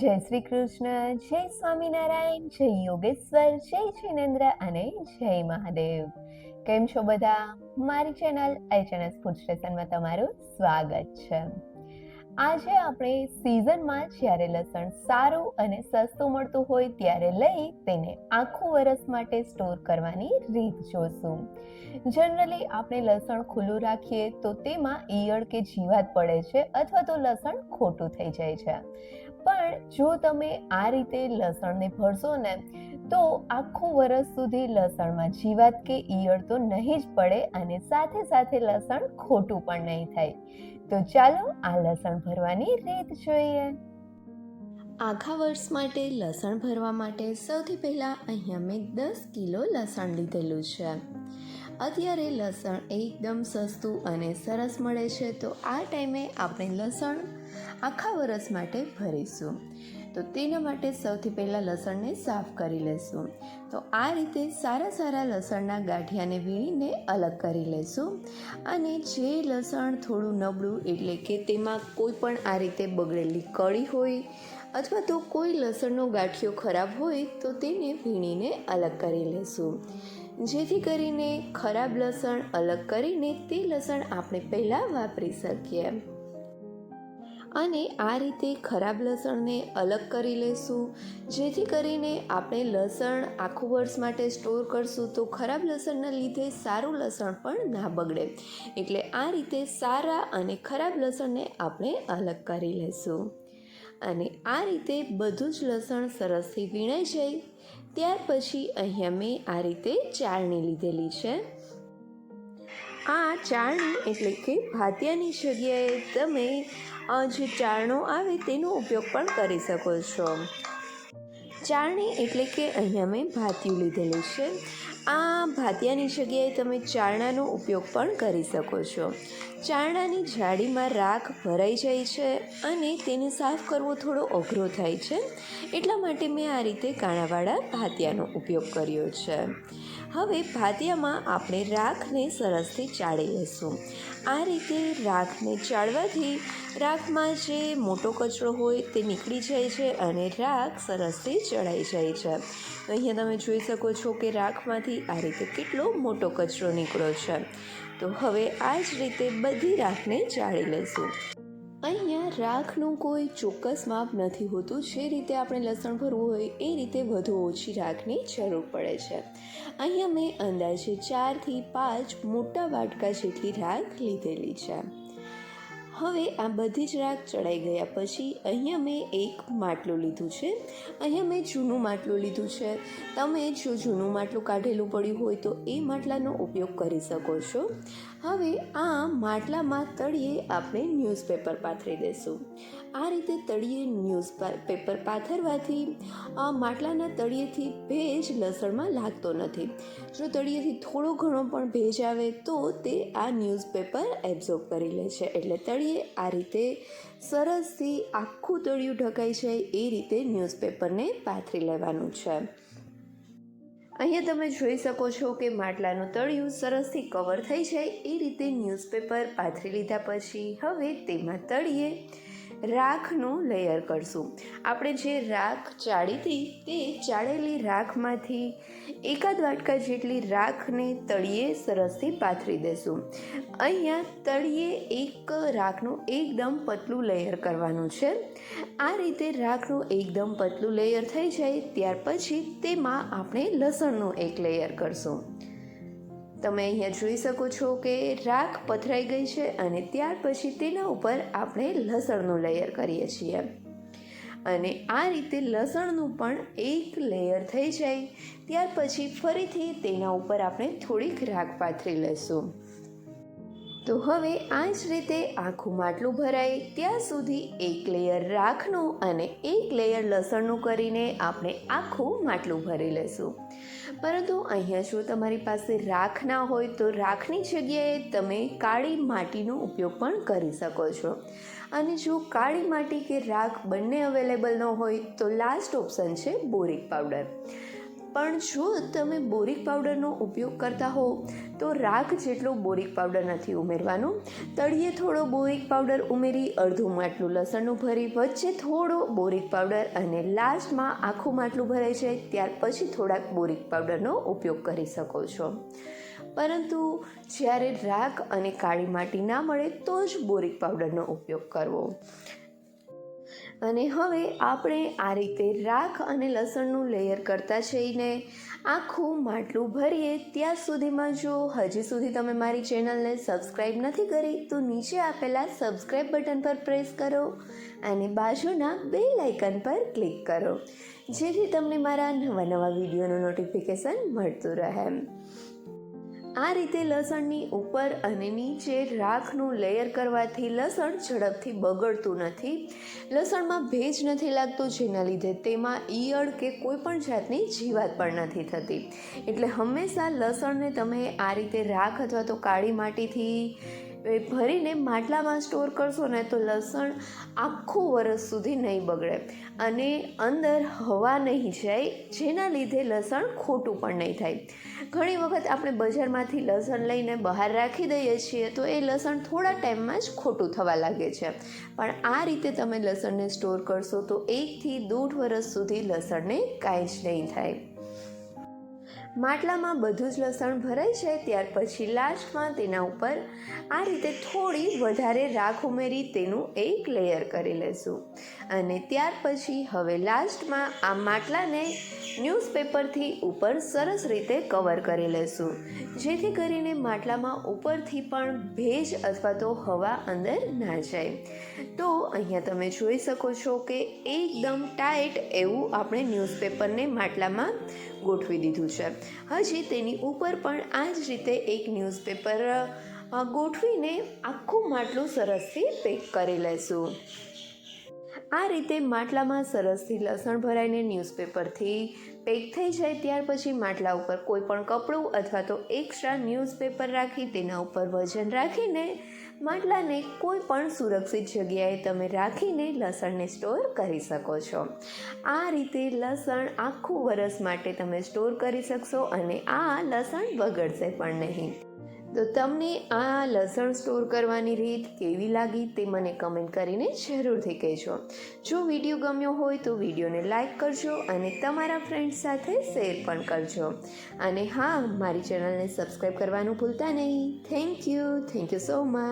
જય શ્રી કૃષ્ણ, જય સ્વામિનારાયણ, જય યોગેશ્વર, જય જિનેન્દ્ર અને જય મહાદેવ. કેમ છો બધા? મારી ચેનલ એચએનએસ ફૂડ સ્ટેશનમાં તમારું સ્વાગત છે. આજે આપણે સિઝનમાં જ્યારે લસણ સારું અને સસ્તું મળતું હોય ત્યારે લઈ તેને આખું વરસ માટે સ્ટોર કરવાની રીત જોશું. જનરલી આપણે લસણ ખુલ્લું રાખીએ તો તેમાં ઈયળ કે જીવાત પડે છે અથવા તો લસણ ખોટું થઈ જાય છે. પણ જો તમે આ રીતે લસણને ભરશો ને, તો આખું વરસ સુધી લસણમાં જીવાત કે ઈયળ તો નહીં જ પડે અને સાથે સાથે લસણ ખોટું પણ નહીં થાય. તો ચાલો આ લસણ ભરવાની રીત જોઈએ. આખા વર્ષ માટે લસણ ભરવા માટે સૌથી પહેલાં અહીંયા મેં દસ કિલો લસણ લીધેલું છે. અત્યારે લસણ એકદમ સસ્તું અને સરસ મળે છે, તો આ ટાઈમે આપણે લસણ આખા વરસ માટે ભરીશું. તો તેના માટે સૌથી પહેલાં લસણને સાફ કરી લેશું. તો આ રીતે સારા સારા લસણના ગાંઠિયાને વીણીને અલગ કરી લેશું. અને જે લસણ થોડું નબળું એટલે કે તેમાં કોઈ પણ આ રીતે બગડેલી કળી હોય અથવા તો કોઈ લસણનો ગાંઠિયો ખરાબ હોય તો તેને વીણીને અલગ કરી લેશું. જેથી કરીને ખરાબ લસણ અલગ કરીને તે લસણ આપણે પહેલાં વાપરી શકીએ. અને આ રીતે ખરાબ લસણને અલગ કરી લેશું. જેથી કરીને આપણે લસણ આખું વર્ષ માટે સ્ટોર કરશું તો ખરાબ લસણના લીધે સારું લસણ પણ ના બગડે. એટલે આ રીતે સારા અને ખરાબ લસણને આપણે અલગ કરી લેશું. અને આ રીતે બધું જ લસણ સરસથી વીણાઈ જાય. ત્યાર પછી અહીંયા મેં આ રીતે ચાળણી લીધેલી છે. આ ચાળણી એટલે કે ભાતિયાની જગ્યાએ તમે જે ચારણો આવે તેનો ઉપયોગ પણ કરી શકો છો. ચારણી એટલે કે અહીંયા મેં ભાતિયું લીધેલું છે. આ ભાતિયાની જગ્યાએ તમે ચારણાનો ઉપયોગ પણ કરી શકો છો. ચારણાની જાળીમાં રાખ ભરાઈ જાય છે અને તેને સાફ કરવો થોડો અઘરો થાય છે. એટલા માટે મેં આ રીતે કાણાવાળા ભાતિયાનો ઉપયોગ કર્યો છે. હવે ભાતિયામાં આપણે રાખને સરસથી ચાળી લઈશું. આ રીતે રાખને ચાળવાથી રાખમાં જે મોટો કચરો હોય તે નીકળી જાય છે અને રાખ સરસથી ચડાઈ જાય છે. અહીંયા તમે જોઈ શકો છો કે રાખમાંથી આ રીતે કેટલો મોટો કચરો નીકળ્યો છે. તો હવે આ જ રીતે બધી રાખને ચાળી લઈશું અહીંયા રાખનું કોઈ ચોક્કસ માપ નથી હોતું. જે રીતે આપણે લસણ ભરવું હોય એ રીતે વધુ ઓછી રાખની જરૂર પડે છે. અહીંયા મેં અંદાજે ચારથી પાંચ મોટા વાટકા જેટલી રાખ લીધેલી છે. હવે આ બધી જ રાખ ચડાઈ ગયા પછી અહીંયા મેં એક માટલું લીધું છે. અહીંયા મેં જૂનું માટલું લીધું છે. તમે જો જૂનું માટલું કાઢેલું પડ્યું હોય તો એ માટલાનો ઉપયોગ કરી શકો છો. હવે આ માટલામાં તળિયે આપણે ન્યૂઝપેપર પાથરી દઈશું. આ રીતે તળિયે ન્યૂઝ પેપર પાથરવાથી આ માટલાના તળિયેથી ભેજ લસણમાં લાગતો નથી. જો તળિયેથી થોડો ઘણો પણ ભેજ આવે તો તે આ ન્યૂઝપેપર એબ્ઝોર્બ કરી લે છે. એટલે તળિયે આ રીતે સરસથી આખું તળિયું ઢકાઈ જાય એ રીતે ન્યૂઝપેપરને પાથરી લેવાનું છે. અહીંયા તમે જોઈ શકો છો કે માટલાનું તળિયું સરસથી કવર થઈ જાય એ રીતે ન્યૂઝપેપર પાથરી લીધા પછી હવે તેમાં તળિયે રાખનું લેયર કરશું. આપણે જે રાખ ચાળી હતી, તે ચાળેલી રાખમાંથી એકાદ વાટકા જેટલી રાખને તળિયે સરસથી પાથરી દેશું. અહીંયા તળિયે એક રાખનું એકદમ પતલું લેયર કરવાનું છે. આ રીતે રાખનું એકદમ પતલું લેયર થઈ જાય, ત્યાર પછી તેમાં આપણે લસણનું એક લેયર કરશું. તમે અહીંયા જોઈ શકો છો કે રાખ પથરાઈ ગઈ છે અને ત્યાર પછી તેના ઉપર આપણે લસણનું લેયર કરીએ છીએ. અને આ રીતે લસણનું પણ એક લેયર થઈ જાય. ત્યાર પછી ફરીથી તેના ઉપર આપણે થોડીક રાખ પાથરી લઈશું. તો હવે આ જ રીતે આખું માટલું ભરાય. ત્યાં સુધી એક લેયર રાખનું અને એક લેયર લસણનું કરીને આપણે આખું માટલું ભરી લઈશું પરંતુ અહીંયા જો તમારી પાસે રાખ ના હોય તો રાખની જગ્યાએ તમે કાળી માટીનો ઉપયોગ પણ કરી શકો છો. અને જો કાળી માટી કે રાખ બંને અવેલેબલ ન હોય તો લાસ્ટ ઓપ્શન છે બોરિક પાવડર પણ જો તમે બોરિક પાવડરનો ઉપયોગ કરતા હો તો રાખ જેટલો બોરિક પાવડર નથી ઉમેરવાનો. તળિયે થોડો બોરિક પાવડર ઉમેરી અડધું માટલું લસણનું ભરી, વચ્ચે થોડો બોરિક પાવડર અને લાસ્ટમાં આખું માટલું ભરાય છે ત્યાર પછી થોડાક બોરિક પાવડરનો ઉપયોગ કરી શકો છો. પરંતુ જ્યારે રાખ અને કાળી માટી ના મળે, તો જ બોરિક પાવડરનો ઉપયોગ કરવો. અને હવે આપણે આ રીતે રાખ અને લસણનું લેયર કરતા જઈને આખું માટલું ભરીએ. ત્યાં સુધીમાં જો હજી સુધી તમે મારી ચેનલને સબસ્ક્રાઈબ નથી કરી, તો નીચે આપેલા સબસ્ક્રાઈબ બટન પર પ્રેસ કરો અને બાજુના બે લાઇકન પર ક્લિક કરો, જેથી તમને મારા નવા નવા વિડીયોનું નોટિફિકેશન મળતું રહે. આ રીતે લસણની ઉપર અને નીચે રાખનું લેયર કરવાથી લસણ ઝડપથી બગડતું નથી. લસણમાં ભેજ નથી લાગતો, જેના લીધે તેમાં ઈયળ કે કોઈ પણ જાતની જીવાત પણ નથી થતી. એટલે હંમેશા લસણને તમે આ રીતે રાખ અથવા તો કાળી માટીથી એ ભરીને માટલામાં સ્ટોર કરશો ને તો લસણ આખું વરસ સુધી નહીં બગડે. અને અંદર હવા નહીં જાય, જેના લીધે લસણ ખોટું પણ નહીં થાય. ઘણી વખત આપણે બજારમાંથી લસણ લઈને બહાર રાખી દઈએ છીએ, તો એ લસણ થોડા ટાઈમમાં જ ખોટું થવા લાગે છે. પણ આ રીતે તમે લસણને સ્ટોર કરશો તો એકથી દોઢ વરસ સુધી લસણને કાંઈ જ નહીં થાય. માટલામાં બધું જ લસણ ભરાઈ જાય ત્યાર પછી લાસ્ટમાં તેના ઉપર આ રીતે થોડી વધારે રાખ ઉમેરી તેનું એક લેયર કરી લેશું. અને ત્યાર પછી હવે લાસ્ટમાં આ માટલાને ન્યૂઝપેપરથી ઉપર સરસ રીતે કવર કરી લેશું. જેથી કરીને માટલામાં ઉપરથી પણ ભેજ અથવા તો હવા અંદર ના જાય. તો અહીંયા તમે જોઈ શકો છો કે એકદમ ટાઈટ એવું આપણે ન્યૂઝપેપરને માટલામાં ગોઠવી દીધું છે. હજી તેની ઉપર પણ આ જ રીતે એક ન્યૂઝપેપર ગોઠવીને આખું માટલું સરસથી પેક કરી લેશું. આ રીતે માટલામાં સરસથી લસણ ભરાઈને ન્યૂઝપેપરથી પેક થઈ જાય ત્યાર પછી માટલા ઉપર કોઈ પણ કપડું અથવા તો એક્સ્ટ્રા ન્યૂઝપેપર રાખી તેના ઉપર વજન રાખીને માટલાને કોઈ પણ સુરક્ષિત જગ્યાએ તમે રાખીને લસણને સ્ટોર કરી શકો છો. આ રીતે લસણ આખું વરસ માટે તમે સ્ટોર કરી શકશો અને આ લસણ બગડશે પણ નહીં. તો તમને આ લસણ સ્ટોર કરવાની રીત કેવી લાગી તે મને કમેન્ટ કરીને જરૂરથી કહેજો. જો વીડિયો ગમ્યો હોય તો વિડીયોને લાઈક કરજો અને તમારા ફ્રેન્ડ્સ સાથે શેર પણ કરજો. અને હા, મારી ચેનલને સબસ્ક્રાઈબ કરવાનું ભૂલતા નહીં. Thank you thank you so much.